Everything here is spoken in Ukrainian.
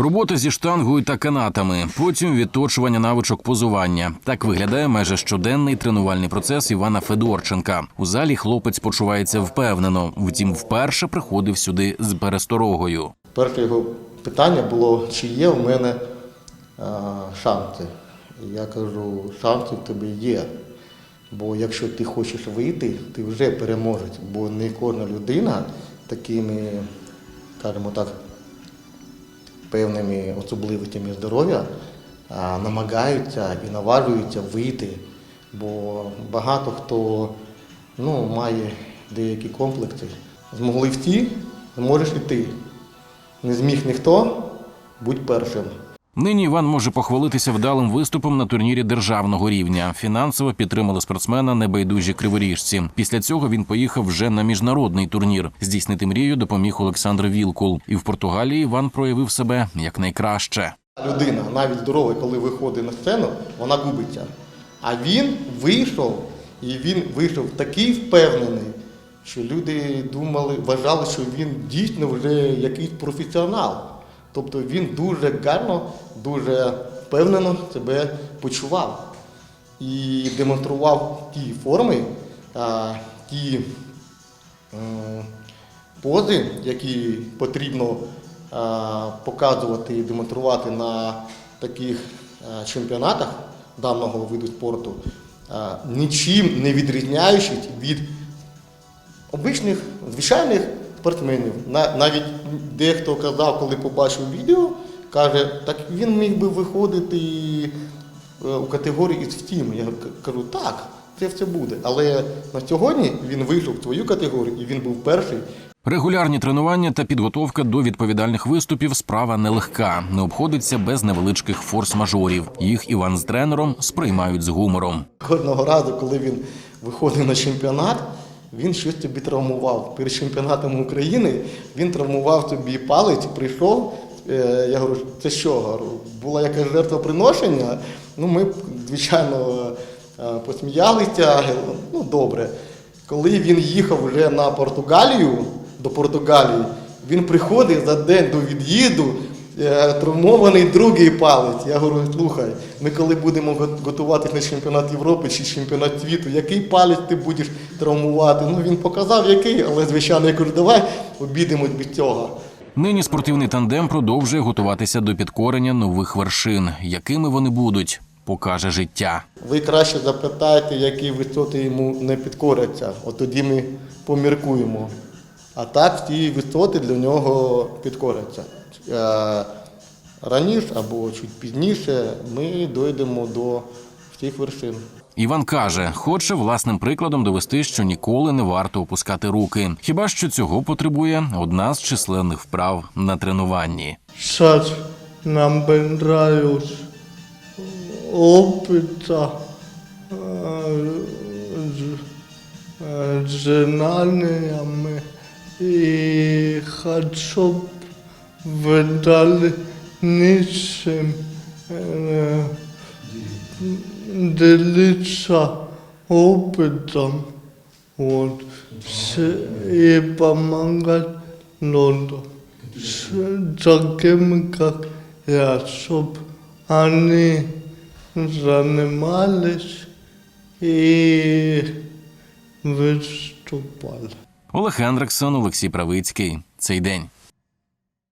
Робота зі штангою та канатами, потім відточування навичок позування. Так виглядає майже щоденний тренувальний процес Івана Федорченка. У залі хлопець почувається впевнено. Втім, вперше приходив сюди з пересторогою. Перше його питання було, чи є в мене а, шанси. Я кажу, шанси в тебе є. Бо якщо ти хочеш вийти, ти вже переможець. Бо не кожна людина такими, скажімо так, певними особливостями здоров'я намагаються і наважуються вийти. Бо багато хто ну, має деякі комплекси. Змогли вті, зможеш і ти. Не зміг ніхто, будь першим. Нині Іван може похвалитися вдалим виступом на турнірі державного рівня. Фінансово підтримали спортсмена небайдужі криворіжці. Після цього він поїхав вже на міжнародний турнір. Здійснити мрію допоміг Олександр Вілкул. І в Португалії Іван проявив себе як найкраще. Людина, навіть здорова, коли виходить на сцену, вона губиться. А він вийшов, і він вийшов такий впевнений, що люди думали, вважали, що він дійсно вже якийсь професіонал. Тобто він дуже гарно, дуже впевнено себе почував і демонстрував ті форми, ті пози, які потрібно показувати і демонструвати на таких чемпіонатах даного виду спорту, нічим не відрізняючись від обичних, звичайних спортсменів. На- Навіть дехто казав, коли побачив відео, каже, так він міг би виходити е, у категорії із втім. Я кажу, так, це все буде. Але на сьогодні він вийшов в свою категорію і він був перший. Регулярні тренування та підготовка до відповідальних виступів справа нелегка, не обходиться без невеличких форс-мажорів. Їх Іван з тренером сприймають з гумором. Кожного разу, коли він виходив на чемпіонат, він щось собі травмував. Перед чемпіонатом України він травмував собі палець, прийшов. е, Я говорю, це що? Була якась жертвоприношення. Ну, ми, звичайно, е, посміялися. Ну, добре. Коли він їхав вже на Португалію, до Португалії, він приходить за день до від'їзду, е, травмований другий палець. Я говорю, слухай, ми коли будемо го- готуватися на чемпіонат Європи чи чемпіонат світу, який палець ти будеш травмувати? Ну він показав, який, але звичайно, я кажу, давай обійдемось без цього. Нині спортивний тандем продовжує готуватися до підкорення нових вершин. Якими вони будуть, покаже життя. Ви краще запитайте, які висоти йому не підкоряться. От тоді ми поміркуємо. А так ті висоти для нього підкоряться. Е, Раніше або чуть пізніше ми дійдемо до всіх вершин. Іван каже, хоче власним прикладом довести, що ніколи не варто опускати руки. Хіба що цього потребує одна з численних вправ на тренуванні. Сейчас набираюсь опыта, э, з- э, знаниями и хочу в дальнейшем э, делиться опытом вот, с- и помогать народу с такими, как я, чтоб они занимались и выступали. Олег Хендриксон, Олексій Правицький. Цей день.